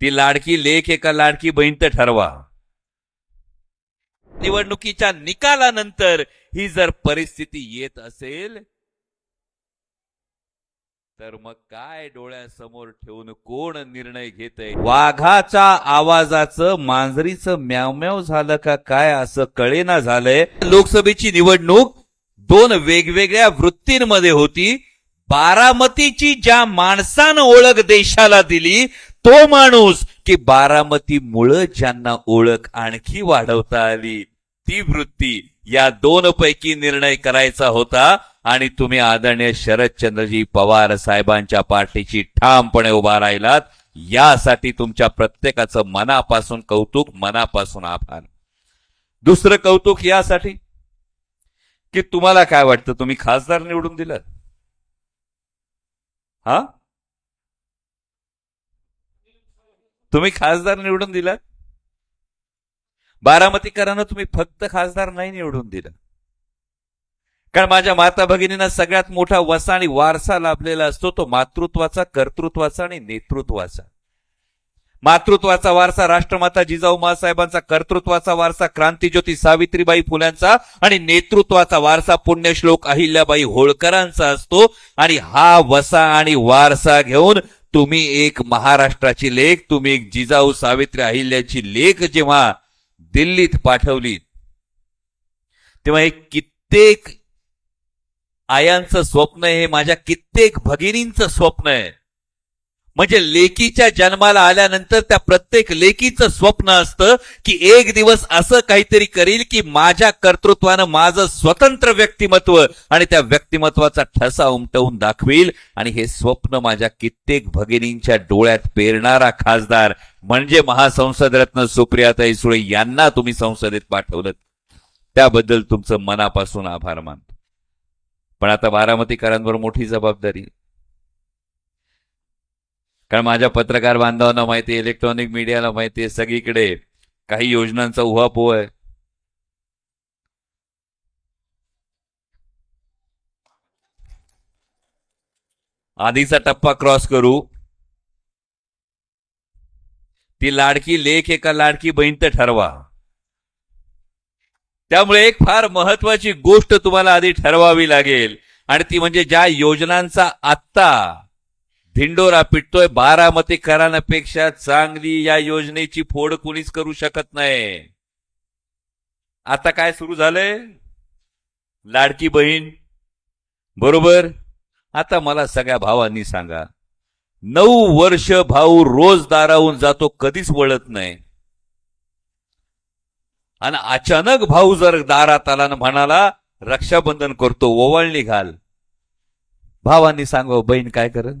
ती लाडकी लेख एका लाडकी बहीण तर ठरवा. निवडणुकीच्या निकालानंतर ही जर परिस्थिती येत असेल तर मग काय डोळ्यासमोर ठेवून कोण निर्णय घेतय? वाघाच्या आवाजाचं मांजरीचं म्यावम्याव झालं का काय असं कळेना झालंय. लोकसभेची निवडणूक दोन वेगवेगळ्या वृत्तींमध्ये होती. बारामतीची ज्या माणसानं ओळख देशाला दिली तो माणूस की बारामती मुळ ज्यांना ओळख आणखी वाढवता आली ती वृत्ती या दोन पैकी निर्णय करायचा होता आणि तुम्ही आदरणीय शरदचंद्रजी पवार साहेबांच्या पार्टीची ठामपणे उभा राहिलात. यासाठी तुमच्या प्रत्येकाचं मनापासून कौतुक मनापासून आभार. दुसरं कौतुक यासाठी की तुम्हाला काय वाटतं? तुम्ही खासदार निवडून दिलं. हा? तुम्ही खासदार निवडून दिलात? बारामतीकरांना तुम्ही फक्त खासदार नाही निवडून दिला. कारण माझ्या माता भगिनींना सगळ्यात मोठा वसा आणि वारसा लाभलेला असतो तो मातृत्वाचा कर्तृत्वाचा आणि नेतृत्वाचा. मातृत्वाचा वारसा राष्ट्रमाता जिजाऊ मासाहेबांचा कर्तृत्वाचा वारसा क्रांतीज्योती सावित्रीबाई फुल्यांचा आणि नेतृत्वाचा वारसा पुण्यश्लोक अहिल्याबाई होळकरांचा असतो. आणि हा वसा आणि वारसा घेऊन तुम्ही एक महाराष्ट्राची लेख तुम्ही एक जिजाऊ सावित्री अहिल्याची लेख जेव्हा दिल्लीत पाठवली तेव्हा हे कित्येक आयांचं स्वप्न हे माझ्या कित्येक भगिनींचं स्वप्न आहे. म्हणजे लेकीच्या जन्माला आल्यानंतर त्या प्रत्येक लेकीचं स्वप्न असतं की एक दिवस असं काहीतरी करील की माझ्या कर्तृत्वानं माझं स्वतंत्र व्यक्तिमत्व आणि त्या व्यक्तिमत्वाचा ठसा उमटवून दाखवेल. आणि हे स्वप्न माझ्या कित्येक भगिनींच्या डोळ्यात पेरणारा खासदार म्हणजे महासंसदरत्न सुप्रियाताई सुळे यांना तुम्ही संसदेत पाठवलं त्याबद्दल तुमचं मनापासून आभार मानतो. पण आता बारामतीकरांवर मोठी जबाबदारी. कारण माझ्या पत्रकार बांधवांना माहिती आहे इलेक्ट्रॉनिक मीडियाला माहिती आहे सगळीकडे काही योजनांचा उहापोह आहे. आधीचा टप्पा क्रॉस करू. ती लाडकी लेख एका लाडकी बहीण तर ठरवा. त्यामुळे एक फार महत्वाची गोष्ट तुम्हाला आधी ठरवावी लागेल. आणि ती म्हणजे ज्या योजनांचा आत्ता धिंडोरा पिटतोय बारामतीकरांपेक्षा चांगली या योजनेची फोड कुणीच करू शकत नाही. आता काय सुरू झालंय? लाडकी बहीण. बरोबर? आता मला सगळ्या भावांनी सांगा. नऊ वर्ष भाऊ रोज दाराहून जातो कधीच वळत नाही. आणि अचानक भाऊ जर दारात आला म्हणाला रक्षाबंधन करतो ओवाळणी घाल. भावांनी सांगा बहीण काय करत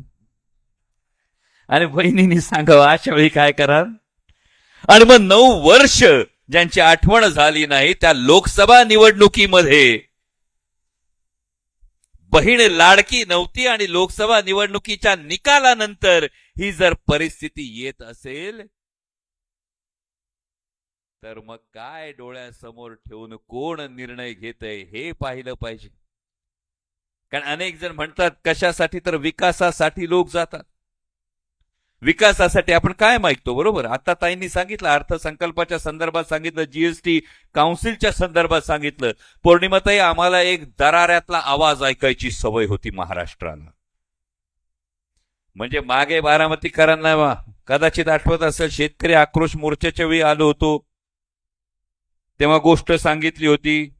आणि बहिणीने सांगावं अशा वेळी काय कराल? आणि मग नऊ वर्ष ज्यांची आठवण झाली नाही त्या लोकसभा निवडणुकीमध्ये बहीण लाडकी नव्हती आणि लोकसभा निवडणुकीच्या निकालानंतर ही जर परिस्थिती येत असेल तर मग काय डोळ्यासमोर ठेवून कोण निर्णय घेतय हे पाहिलं पाहिजे. कारण अनेक जण म्हणतात कशासाठी तर विकासासाठी लोक जातात. विकासासाठी आपण काय ऐकतो बरोबर? आता ताईंनी सांगितलं अर्थसंकल्पाच्या संदर्भात सांगितलं जीएसटी काउन्सिलच्या संदर्भात सांगितलं. पौर्णिमाताई आम्हाला एक दराऱ्यातला आवाज ऐकायची सवय होती महाराष्ट्राला म्हणजे मागे बारामतीकरांना कदाचित आठवत असेल शेतकरी आक्रोश मोर्चाच्या वेळी आलो होतो. तेव्हा गोष्ट सांगितली होती.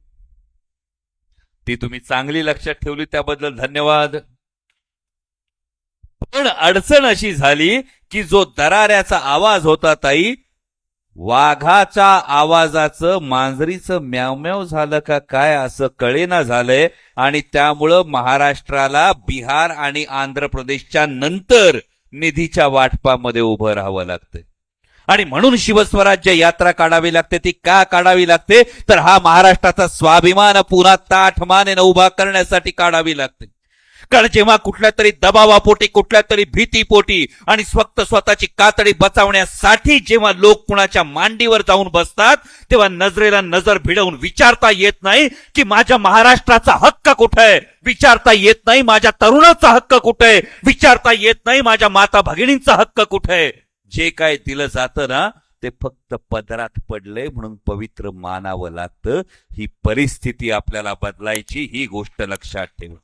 ती तुम्ही चांगली लक्षात ठेवली त्याबद्दल धन्यवाद. पण अडचण अशी झाली की जो दराऱ्याचा आवाज होता ताई वाघाच्या आवाजाचं मांजरीचं म्यावम्याव झालं का काय असं कळेना झालंय. आणि त्यामुळं महाराष्ट्राला बिहार आणि आंध्र प्रदेशच्या नंतर निधीच्या वाटपामध्ये उभं राहावं लागतंय. आणि म्हणून शिवस्वराज्य यात्रा काढावी लागते ती का काढावी लागते? तर हा महाराष्ट्राचा स्वाभिमान पुन्हा ताठ मानेनं उभा करण्यासाठी काढावी लागते. कारण जेव्हा कुठल्या तरी दबावापोटी कुठल्या तरी भीतीपोटी आणि फक्त स्वतःची कातडी बचावण्यासाठी जेव्हा लोक कुणाच्या मांडीवर जाऊन बसतात तेव्हा नजरेला नजर भिडवून विचारता येत नाही की माझ्या महाराष्ट्राचा हक्क कुठे आहे? विचारता येत नाही माझ्या तरुणाचा हक्क कुठे आहे? विचारता येत नाही माझ्या माता भगिनींचा हक्क कुठे आहे? जे काय दिलं जातं ना ते फक्त पदरात पडले म्हणून पवित्र मानावं लागतं. ही परिस्थिती आपल्याला बदलायची ही गोष्ट लक्षात ठेवा.